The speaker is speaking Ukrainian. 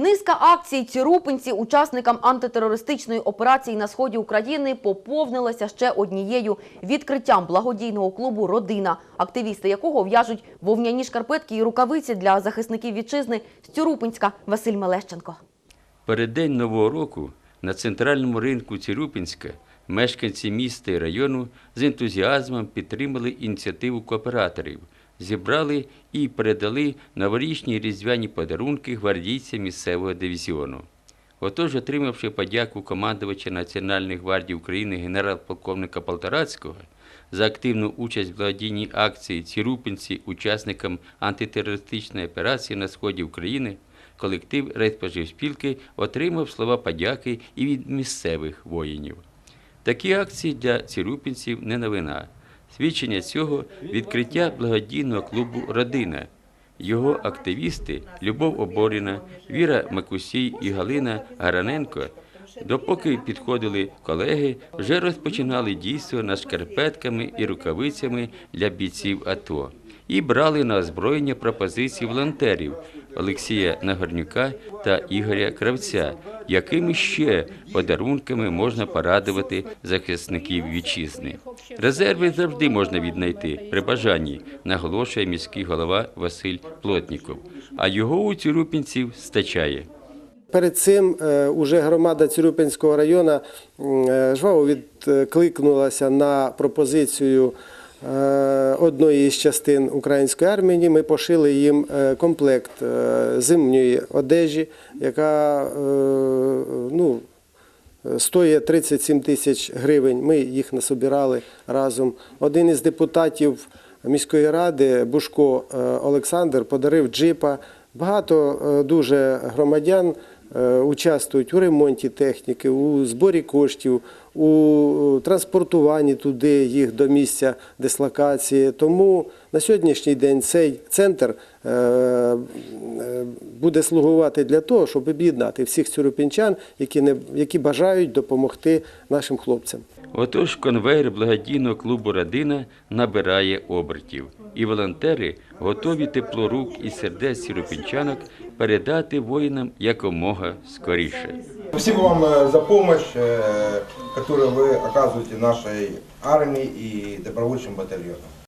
Низка акцій цірупинці учасникам антитерористичної операції на сході України поповнилася ще однією відкриттям благодійного клубу Родина, активісти якого в'яжуть вовняні шкарпетки і рукавиці для захисників вітчизни з Цюрупинська Василь Мелещенко. Переддень Нового року на центральному ринку Цірупінська мешканці міста і району з ентузіазмом підтримали ініціативу кооператорів, зібрали і передали новорічні різдвяні подарунки гвардійцям місцевого дивізіону. Отож, отримавши подяку командувача Національної гвардії України генерал-полковника Полторацького за активну участь в благодійній акції «Цірупинці» учасникам антитерористичної операції на сході України, колектив райспоживспілки отримав слова подяки і від місцевих воїнів. Такі акції для цірупінців не новина. Свідчення цього відкриття благодійного клубу Родина. Його активісти Любов Оборіна, Віра Макусій і Галина Гараненко, допоки підходили колеги, вже розпочинали дійство над шкарпетками і рукавицями для бійців АТО і брали на озброєння пропозиції волонтерів Олексія Нагорнюка та Ігоря Кравця, якими ще подарунками можна порадувати захисників вітчизни. Резерви завжди можна віднайти при бажанні, наголошує міський голова Василь Плотніков. А його у цюрупінців стачає. Перед цим е, уже громада Цюрюпинського району е, жваво відкликнулася на пропозицію одної з частин української армії. Ми пошили їм е, комплект е, зимньої одежі, яка е, ну, стоїть 37 тисяч гривень. Ми їх насобирали разом. Один із депутатів міської ради Бушко е, Олександр подарив джипа. Багато е, дуже громадян е, участвують у ремонті техніки, у зборі коштів, у транспортуванні туди їх до місця дислокації. Тому на сьогоднішній день цей центр е, е, буде слугувати для того, щоб об'єднати всіх цюрупінчан, які, не, які бажають допомогти нашим хлопцям. Отож, конвейер благодійного клубу Родина набирає обертів, і волонтери готові тепло рук і сердець сіропінчанок передати воїнам якомога скоріше. Спасибо вам э, за помощь, э, которую вы оказываете нашей армии и добровольчим батальонам.